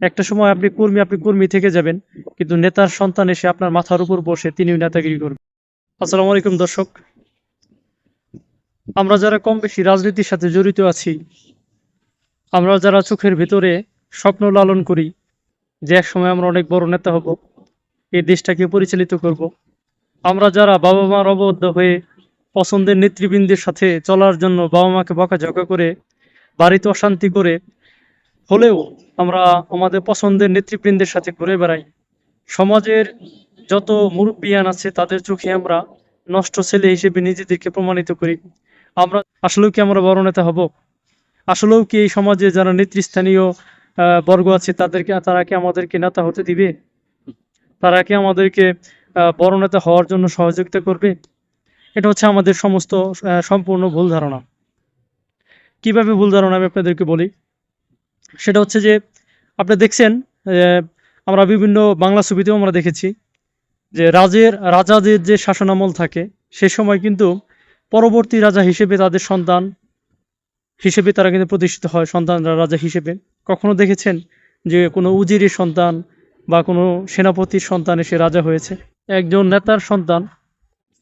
একটা সময় আপনি কর্মী আপনি কর্মী থেকে যাবেন, কিন্তু নেতার সন্তান এসে আপনার মাথার উপর বসে তিনিও নেতাগিরি করবেন। আসসালামু আলাইকুম, দর্শক। আমরা যারা কম বেশি রাজনীতির সাথে জড়িত আছি, আমরা যারা চোখের ভিতরে স্বপ্ন লালন করি যে এক সময় আমরা অনেক বড় নেতা হব, এই দেশটাকে পরিচালিত করব, আমরা যারা বাবা মার অবদ্ধ হয়ে পছন্দের নেতৃবৃন্দের সাথে চলার জন্য বাবা মাকে বকাঝকা করে, বাড়িতে অশান্তি করে হলেও আমরা আমাদের পছন্দের নেতৃবৃন্দের সাথে ঘুরে বেড়াই। সমাজের যত মুরব্বিয়ান আছে, তাদের চোখে আমরা নষ্ট ছেলে হিসেবে নিজেদেরকে প্রমাণিত করি। আমরা আসলেও কি আমরা বড় নেতা হব? আসলেও কি এই সমাজে যারা নেতৃস্থানীয় বর্গ আছে, তাদেরকে, তারা কি আমাদেরকে নেতা হতে দিবে? তারা কি আমাদেরকে বড় নেতা হওয়ার জন্য সহযোগিতা করবে? এটা হচ্ছে আমাদের সমস্ত সম্পূর্ণ ভুল ধারণা। কীভাবে ভুল ধারণা আমি আপনাদেরকে বলি? সেটা হচ্ছে যে আপনি দেখছেন আমরা বিভিন্ন বাংলা ছবিতেও আমরা দেখেছি যে রাজের, রাজাদের যে শাসনামল থাকে, সে সময় কিন্তু পরবর্তী রাজা হিসেবে তাদের সন্তান হিসেবে তারা কিন্তু প্রতিষ্ঠিত হয় সন্তানরা রাজা হিসেবে। কখনো দেখেছেন যে কোনো উজিরের সন্তান বা কোনো সেনাপতির সন্তান এসে রাজা হয়েছে? একজন নেতার সন্তান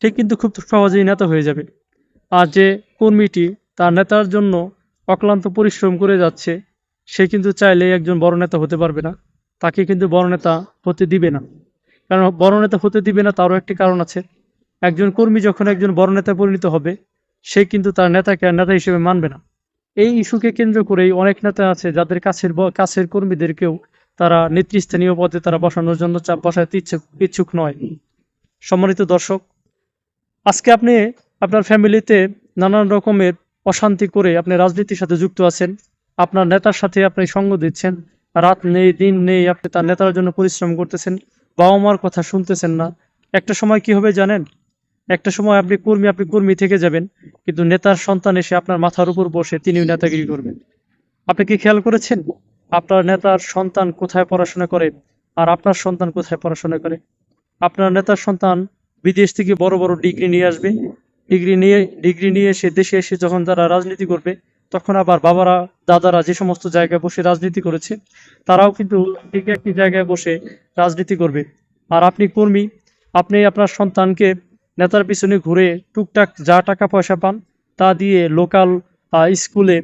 ঠিক কিন্তু খুব সহজেই নেতা হয়ে যাবে। আর যে কর্মীটি তার নেতার জন্য অক্লান্ত পরিশ্রম করে যাচ্ছে সে কিন্তু চাইলে একজন বড় নেতা হতে পারবে না। তাকে কিন্তু বড় নেতা হতে দিবে না। কারণ বড় নেতা হতে দিবে না তারও একটি কারণ আছে। একজন কর্মী যখন একজন বড় নেতা পরিণত হবে, সে কিন্তু তার নেতাকে আর নেতা হিসেবে মানবে না। এই ইস্যুকে কেন্দ্র করেই অনেক নেতা আছে যাদের কাছের কাছের কর্মীদেরকেও তারা নেতৃস্থানীয় পদে তারা বসানোর জন্য চাপ বসাতে ইচ্ছুক ইচ্ছুক নয়। সম্মানিত দর্শক, আজকে আপনি আপনার ফ্যামিলিতে নানান রকমের অশান্তি করে আপনি রাজনীতির সাথে যুক্ত আছেন। আপনার নেতার সাথে আপনি সঙ্গ দিচ্ছেন, রাত নেই, দিন নেই, আপনি তার নেতার জন্য পরিশ্রম করতেছেন বাবা মার কথা শুনতেছেন না। একটা সময় কি হবে জানেন? একটা সময় আপনি কর্মী আপনি কর্মী থেকে যাবেন, কিন্তু নেতার সন্তান এসে আপনার মাথার উপর বসে তিনিও নেতাগিরি করবেন। আপনি কি খেয়াল করেছেন? আপনার নেতার সন্তান কোথায় পড়াশোনা করে আর আপনার সন্তান কোথায় পড়াশোনা করে? আপনার নেতার সন্তান বিদেশ থেকে বড় বড় ডিগ্রি নিয়ে আসবে। ডিগ্রি নিয়ে ডিগ্রি নিয়ে এসে দেশে এসে যখন তারা রাজনীতি করবে তখন আবার বাবারা, দাদারা যে সমস্ত জায়গায় বসে রাজনীতি করেছে, তারাও কিন্তু ঠিক একটি জায়গায় বসে রাজনীতি করবে। আর আপনি কর্মী, আপনি আপনার সন্তানকে নেতার পিছনে ঘুরে টুকটাক যা টাকা পয়সা পান, তা দিয়ে লোকাল স্কুলে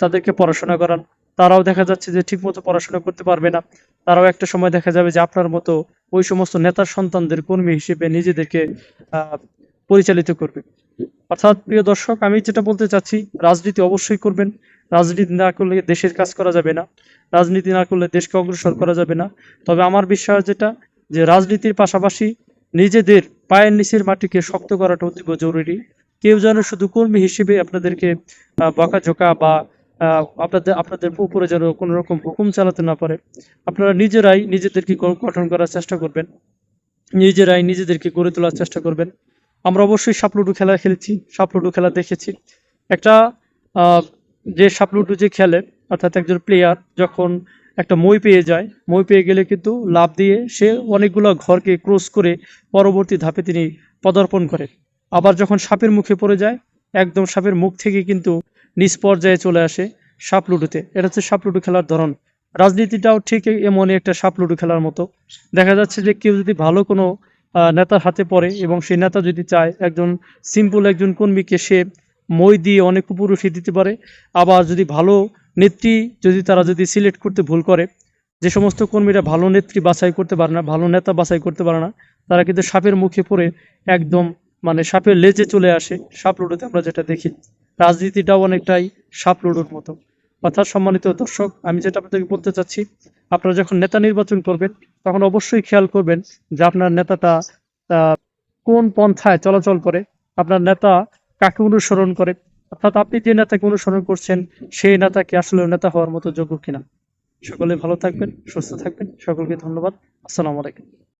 তাদেরকে পড়াশোনা করান। তারাও দেখা যাচ্ছে যে ঠিকমতো পড়াশোনা করতে পারবে না। তারাও একটা সময় দেখা যাবে যে আপনার মতো ওই সমস্ত নেতার সন্তানদের কর্মী হিসেবে নিজেদেরকে পরিচালিত করবে। অর্থাৎ প্রিয় দর্শক, আমি যেটা বলতে চাচ্ছি, রাজনীতি অবশ্যই করবেন। রাজনীতি না করলে দেশের কাজ করা যাবে না। রাজনীতি না করলে দেশকে অগ্রসর করা যাবে না। তবে আমার বিশ্বাস যেটা, যে রাজনীতির পাশাপাশি নিজেদের পায়ের নিচের মাটিকে শক্ত করাটা অতীব জরুরি। কেউ যেন শুধু কর্মী হিসেবে আপনাদেরকে বকাঝকা বা আপনাদের আপনাদের উপরে যেন কোনো রকম হুকুম চালাতে না পারে, আপনারা নিজেরাই নিজেদেরকে গঠন করার চেষ্টা করবেন। নিজেরাই নিজেদেরকে গড়ে তোলার চেষ্টা করবেন। আমরা অবশ্যই সাপলুডু খেলা খেলেছি সাপলুডু খেলা দেখেছি। একটা যে সাপলুডু যে খেলে, অর্থাৎ একজন প্লেয়ার যখন একটা মই পেয়ে যায়, মই পেয়ে গেলে কিন্তু লাভ দিয়ে সে অনেকগুলো ঘরকে ক্রস করে পরবর্তী ধাপে তিনি পদার্পণ করে আবার যখন সাপের মুখে পড়ে যায়, একদম সাপের মুখ থেকে কিন্তু নিচ পর্যায়ে চলে আসে সাপ লুডুতে। এটা হচ্ছে সাপ লুডু খেলার ধরন। রাজনীতিটাও ঠিক এমনই একটা সাপ লুডু খেলার মতো। দেখা যাচ্ছে যে কেউ যদি ভালো কোনো নেতার হাতে পড়ে এবং সেই নেতা যদি চায় একজন সিম্পল একজন কর্মীকে সে মই দিয়ে অনেক উপর উঠিয়ে দিতে পারে। আবার যদি ভালো নেত্রী যদি তারা যদি সিলেক্ট করতে ভুল করে, যে সমস্ত কর্মীরা ভালো নেত্রী বাছাই করতে পারে না, ভালো নেতা বাছাই করতে পারে না, তারা কিন্তু সাপের মুখে পড়ে একদম মানে সাপের লেজে চলে আসে। সাপ লুডোতে আমরা যেটা দেখি, রাজনীতিটাও অনেকটাই সাপ লুডোর মতো। অর্থাৎ সম্মানিত দর্শক, আমি যেটা আপনাদেরকে বলতে চাচ্ছি, আপনারা যখন নেতা নির্বাচন করবেন তখন অবশ্যই খেয়াল করবেন যে আপনার নেতাটা কোন পন্থায় চলাচল করে, আপনার নেতা কাকে অনুসরণ করে, অর্থাৎ আপনি যে নেতাকে অনুসরণ করছেন, সেই নেতাকে আসলে নেতা হওয়ার মতো যোগ্য কিনা। সকলে ভালো থাকবেন, সুস্থ থাকবেন, সকলকে ধন্যবাদ। আসসালামু আলাইকুম।